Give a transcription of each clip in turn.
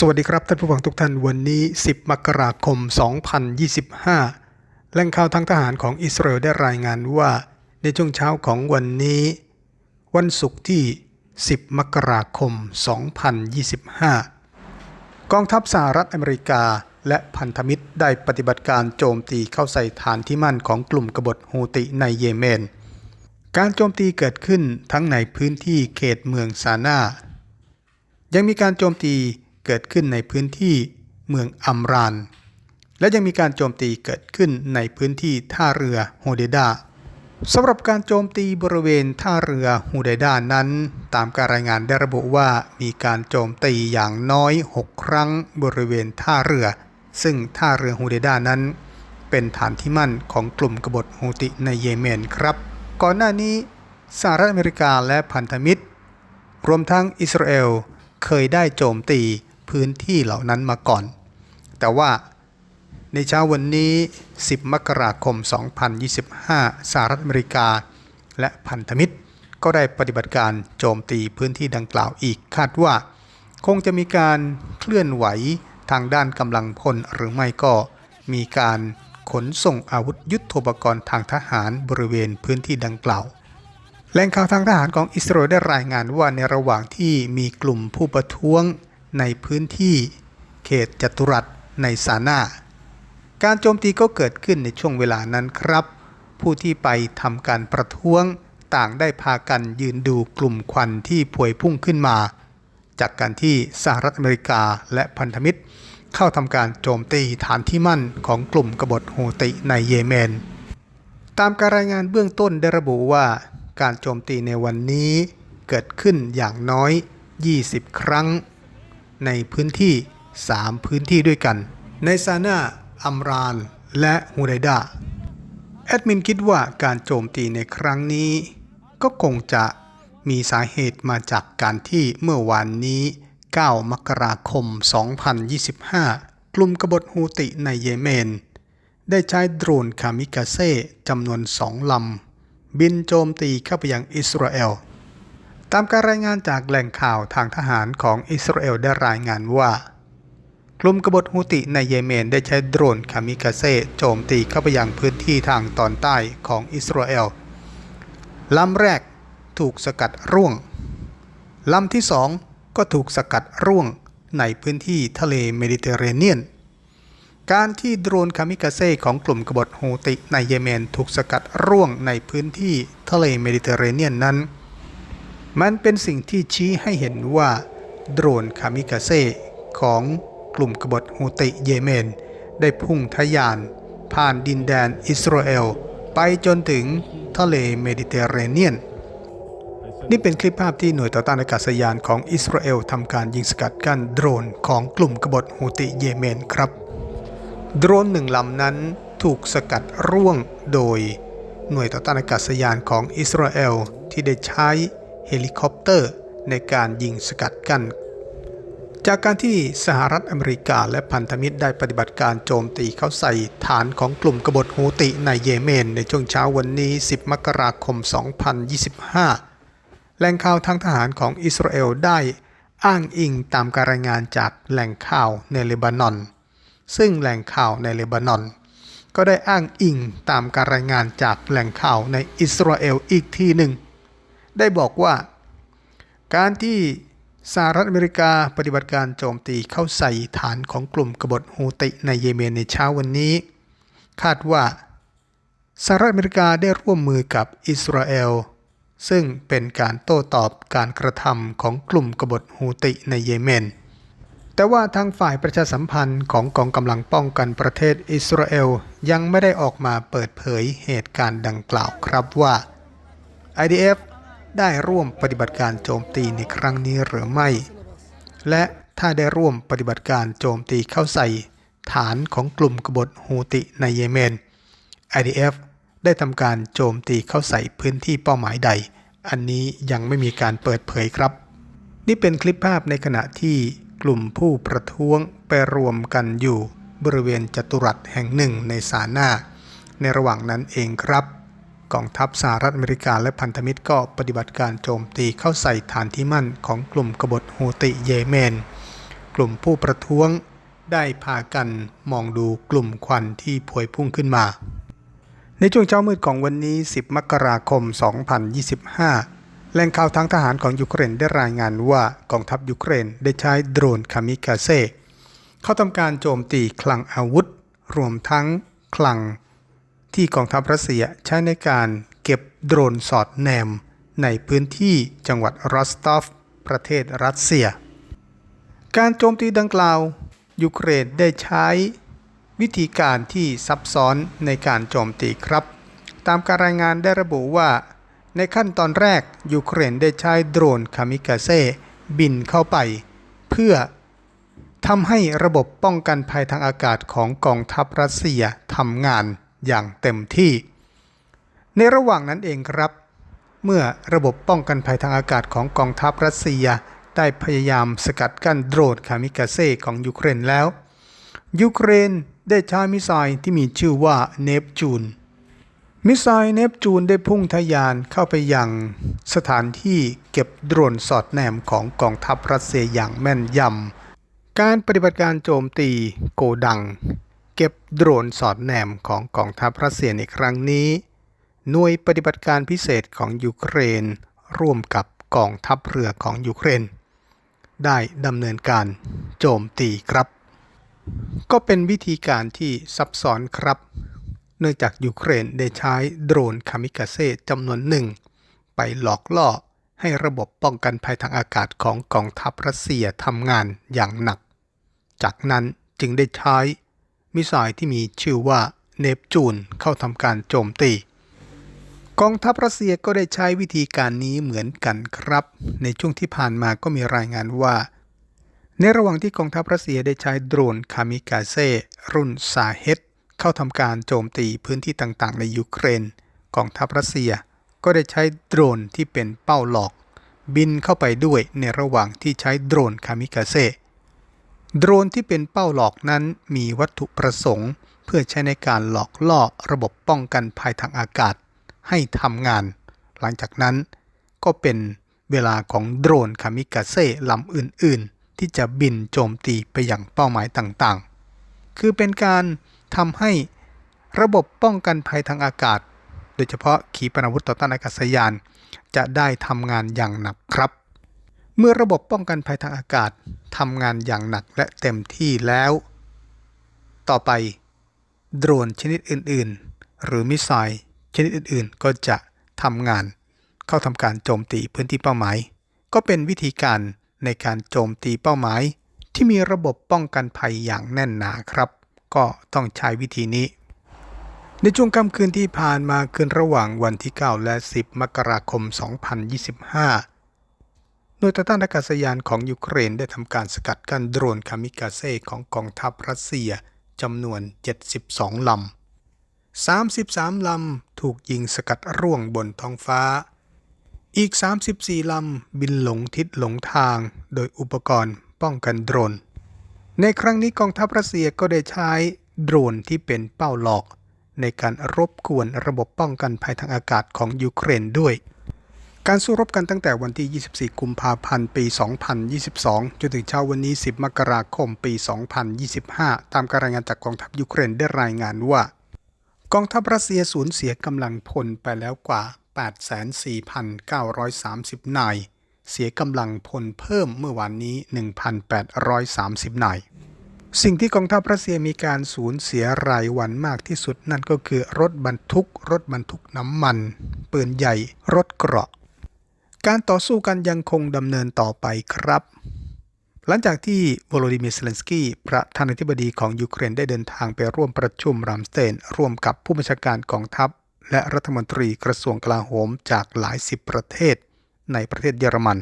สวัสดีครับท่านผู้ฟังทุกท่านวันนี้ 10 มกราคม 2025 แหล่งข่าวทางทหารของอิสราเอลได้รายงานว่า ในช่วงเช้าของวันนี้ วันศุกร์ที่ 10 มกราคม 2025 กองทัพสหรัฐอเมริกาและพันธมิตรได้ปฏิบัติการโจมตีเข้าใส่ฐานที่มั่นของกลุ่มกบฏฮูติในเยเมน การโจมตีเกิดขึ้นทั้งในพื้นที่เขตเมืองซานายังมีการโจมตี เกิดขึ้นในพื้นที่เมืองอัมราน และยังมีการโจมตีเกิดขึ้นในพื้นที่ท่าเรือโฮเดดาสำหรับการโจมตีบริเวณท่าเรือฮูเดดานั้น ตามการรายงานได้ระบุว่ามีการโจมตีอย่างน้อย 6 ครั้งบริเวณท่าเรือ ซึ่งท่าเรือฮูเดดานั้น เป็นฐานที่มั่นของกลุ่มกบฏฮูติในเยเมนครับ ก่อนหน้านี้สหรัฐอเมริกาและพันธมิตร รวมทั้งอิสราเอลเคยได้โจมตี พื้นที่เหล่านั้นมาก่อน แต่ว่าในเช้าวันนี้ 10 มกราคม 2025 สหรัฐอเมริกา และพันธมิตร ก็ได้ปฏิบัติการโจมตีพื้นที่ดังกล่าวอีกคาดว่า คงจะมีการเคลื่อนไหวทางด้านกำลังพลหรือไม่ก็มีการขนส่งอาวุธยุทโธปกรณ์ทางทหารบริเวณพื้นที่ดังกล่าวแหล่งข่าวทางทหารของอิสราเอลได้รายงานว่าในระหว่างที่มีกลุ่มผู้ประท้วง ในพื้นที่เขตจัตุรัสในซานาการโจมตีก็เกิดขึ้นในช่วงเวลานั้นครับ ผู้ที่ไปทำการประท้วงต่างได้พากันยืนดูกลุ่มควันที่พวยพุ่งขึ้นมา จากการที่สหรัฐอเมริกาและพันธมิตร เข้าทำการโจมตีฐานที่มั่นของกลุ่มกบฏโฮติในเยเมน ตามการรายงานเบื้องต้นได้ระบุว่าการโจมตีในวันนี้เกิดขึ้นอย่างน้อย 20 ครั้ง ในพื้นที่ 3 พื้นที่ด้วยกัน ในซานาอัมราน และฮูไดดาแอดมินคิดว่าการโจมตีในครั้งนี้ ก็คงจะมีสาเหตุมาจากการที่เมื่อวานนี้ 9 มกราคม 2025 กลุ่มกบฏฮูติในเยเมน ได้ใช้โดรนคามิกาเซ่จำนวนสองลำ บินโจมตีเข้าไปยังอิสราเอล ตามการรายงานจากแหล่งข่าวทางทหารของอิสราเอลได้รายงานว่า กลุ่มกบฏฮูติในเยเมนได้ใช้โดรนคามิกาเซ่โจมตีเข้าไปยังพื้นที่ทางตอนใต้ของอิสราเอลลำแรกถูกสกัดร่วงลำที่สองก็ถูกสกัดร่วงในพื้นที่ทะเลเมดิเตอร์เรเนียน การที่โดรนคามิกาเซ่ของกลุ่มกบฏฮูติในเยเมน ถูกสกัดร่วงในพื้นที่ทะเลเมดิเตอร์เรเนียนนั้น มันเป็นสิ่งที่ชี้ให้เห็นว่า โดรนคามิกาเซ่ของกลุ่มกบฏฮูติเยเมน ได้พุ่งทะยาน ผ่านดินแดนอิสราเอล ไปจนถึงทะเลเมดิเตอร์เรเนียน นี่เป็นคลิปภาพที่หน่วยต่อต้านอากาศยานของอิสราเอลทำการยิงสกัดกั้นโดรนของกลุ่มกบฏฮูติเยเมนครับ โดรนหนึ่งลำนั้นถูกสกัดร่วงโดยหน่วยต่อต้านอากาศยานของอิสราเอลที่ได้ใช้ เฮลิคอปเตอร์ ในการยิงสกัดกั้น จากการที่สหรัฐอเมริกาและพันธมิตรได้ปฏิบัติการโจมตีเข้าใส่ฐานของกลุ่มกบฏฮูติในเยเมน ในช่วงเช้าวันนี้ 10 มกราคม 2025 แหล่งข่าวทางทหารของอิสราเอลได้อ้างอิงตามการรายงานจากแหล่งข่าวในเลบานอน ซึ่งแหล่งข่าวในเลบานอน ก็ได้อ้างอิงตามการรายงานจากแหล่งข่าวในอิสราเอลอีกทีหนึ่ง ได้บอกว่า การที่สหรัฐอเมริกาปฏิบัติการโจมตีเข้าใส่ฐานของกลุ่มกบฏฮูติในเยเมนในเช้าวันนี้ คาดว่าสหรัฐอเมริกาได้ร่วมมือกับอิสราเอลซึ่งเป็นการโต้ตอบการกระทำของกลุ่มกบฏฮูติในเยเมน แต่ว่าทางฝ่ายประชาสัมพันธ์ของกองกำลังป้องกันประเทศอิสราเอลยังไม่ได้ออกมาเปิดเผยเหตุการณ์ดังกล่าวครับว่า IDF ได้ร่วมปฏิบัติการโจมตีในครั้งนี้หรือไม่ และถ้าได้ร่วมปฏิบัติการโจมตีเข้าใส่ ฐานของกลุ่มกบฏฮูติในเยเมน IDF ได้ทำการโจมตีเข้าใส่พื้นที่เป้าหมายใด อันนี้ยังไม่มีการเปิดเผยครับ นี่เป็นคลิปภาพในขณะที่กลุ่มผู้ประท้วงไปรวมกันอยู่บริเวณจัตุรัสแห่งหนึ่งในซานาในระหว่างนั้นเองครับ กองทัพสหรัฐอเมริกาและพันธมิตรก็ปฏิบัติการโจมตีเข้าใส่ฐานที่มั่นของกลุ่มกบฏโฮติเยเมน กลุ่มผู้ประท้วงได้พากันมองดูกลุ่มควันที่พวยพุ่งขึ้นมา ในช่วงเช้ามืดของวันนี้ 10 มกราคม 2025 แหล่งข่าวทางทหารของยูเครนได้รายงานว่ากองทัพยูเครนได้ใช้โดรนคามิกาเซเข้าทำการโจมตีคลังอาวุธ รวมทั้งคลัง ที่กองทัพรัสเซียใช้ในการเก็บโดรนสอดแนม ในพื้นที่จังหวัดรอสตอฟ ประเทศรัสเซีย การโจมตีดังกล่าวยูเครนได้ใช้วิธีการที่ซับซ้อนในการโจมตีครับ ตามการรายงานได้ระบุว่า ในขั้นตอนแรกยูเครนได้ใช้โดรนคามิกาเซบินเข้าไป เพื่อทำให้ระบบป้องกันภัยทางอากาศของกองทัพรัสเซียทำงาน อย่างเต็มที่ ในระหว่างนั้นเองครับ เมื่อระบบป้องกันภัยทางอากาศของกองทัพรัสเซียได้พยายามสกัดกั้นโดรนคามิกาเซ่ของยูเครนแล้ว ยูเครนได้ใช้มิสไซล์ที่มีชื่อว่าเนปจูน มิสไซล์เนปจูนได้พุ่งทะยานเข้าไปยังสถานที่เก็บโดรนสอดแนมของกองทัพรัสเซียอย่างแม่นยำ การปฏิบัติการโจมตีโกดัง เก็บโดรนสอดแนมของกองทัพรัสเซียในครั้งนี้ หน่วยปฏิบัติการพิเศษของยูเครน ร่วมกับกองทัพเรือของยูเครน ได้ดำเนินการโจมตีครับ ก็เป็นวิธีการที่ซับซ้อนครับ เนื่องจากยูเครนได้ใช้โดรนคามิกาเซจำนวนหนึ่ง ไปหลอกล่อให้ระบบป้องกันภัยทางอากาศของกองทัพรัสเซียทำงานอย่างหนัก จากนั้นจึงได้ใช้ มิสไซล์ที่มีชื่อว่าเนปจูนเข้าทำการโจมตี กองทัพรัสเซียก็ได้ใช้วิธีการนี้เหมือนกันครับ ในช่วงที่ผ่านมาก็มีรายงานว่า ในระหว่างที่กองทัพรัสเซียได้ใช้โดรนคามิกาเซรุ่นซาเฮตเข้าทำการโจมตีพื้นที่ต่างๆ ในยูเครน กองทัพรัสเซียก็ได้ใช้โดรนที่เป็นเป้าหลอก บินเข้าไปด้วยในระหว่างที่ใช้โดรนคามิกาเซ โดรนที่เป็นเป้าหลอกนั้นมีวัตถุประสงค์ เพื่อใช้ในการหลอกล่อระบบป้องกันภัยทางอากาศ ให้ทำงาน หลังจากนั้นก็เป็นเวลาของโดรนคามิกาเซ่ลำอื่น ๆ ที่จะบินโจมตีไปอยังเป้าหมายต่างๆ คือเป็นการทำให้ระบบป้องกันภัยทางอากาศ โดยเฉพาะขีปนาวุธต่อต้านอากาศยาน จะได้ทำงานอย่างหนักครับ เมื่อระบบป้องกันภัยทางอากาศทำงานอย่างหนักและเต็มที่แล้ว ต่อไป โดรนชนิดอื่น ๆ หรือมิสไซล์ชนิดอื่น ๆ ก็จะทำงาน เข้าทำการโจมตีพื้นที่เป้าหมาย ก็เป็นวิธีการในการโจมตีเป้าหมาย ที่มีระบบป้องกันภัยอย่างแน่นหนาครับ ก็ต้องใช้วิธีนี้ ในช่วงค่ำคืนที่ผ่านมาคืนระหว่างวันที่ 9 และ 10 มกราคม 2025 หน่วยต่อต้านอากาศยานของยูเครนได้ทำการสกัดกั้นโดรนคามิกาเซ่ของกองทัพรัสเซียจำนวน 72 ลำ 33 ลำ ถูกยิงสกัดร่วงบนท้องฟ้า อีก 34 ลำ บินหลงทิศหลงทาง โดยอุปกรณ์ป้องกันโดรน ในครั้งนี้กองทัพรัสเซียก็ได้ใช้โดรนที่เป็นเป้าหลอก ในการรบกวนระบบป้องกันภัยทางอากาศของยูเครนด้วย การสู้รบกันตั้งแต่วันที่ 24 กุมภาพันธ์ ปี 2022 จนถึงเช้าวันนี้ 10 มกราคม ปี 2025 ตามการรายงานจากกองทัพยูเครนได้รายงานว่า กองทัพรัสเซียสูญเสียกำลังพลไปแล้วกว่า 84,930 นาย เสียกำลังพลเพิ่มเมื่อวานนี้ 1,830 นาย สิ่งที่กองทัพรัสเซียมีการสูญเสียรายวันมากที่สุดนั่นก็คือรถบรรทุก รถบรรทุกน้ำมัน ปืนใหญ่ รถเกราะ การต่อสู้กันยังคงดำเนินต่อไปครับ หลังจากที่โวโลดิเมียร์เซเลนสกี้ประธานาธิบดีของยูเครนได้เดินทางไปร่วมประชุมรามสเตน ร่วมกับผู้บัญชาการกองทัพ และรัฐมนตรีกระทรวงกลาโหมจากหลายสิบประเทศ ในประเทศเยอรมัน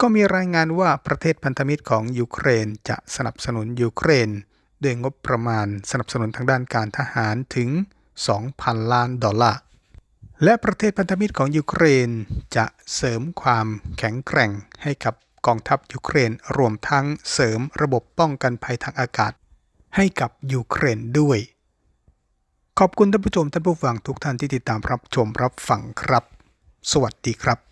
ก็มีรายงานว่าประเทศพันธมิตรของยูเครนจะสนับสนุนยูเครน ด้วยงบประมาณสนับสนุนทางด้านการทหารถึง 2,000 ล้านดอลลาร์ และประเทศพันธมิตรของยูเครนจะเสริมความแข็งแกร่งให้กับกองทัพยูเครนรวมทั้งเสริมระบบป้องกันภัยทางอากาศ ให้กับยูเครนด้วย ขอบคุณท่านผู้ชมท่านผู้ฟังทุกท่านที่ติดตามรับชมรับฟังครับ สวัสดีครับ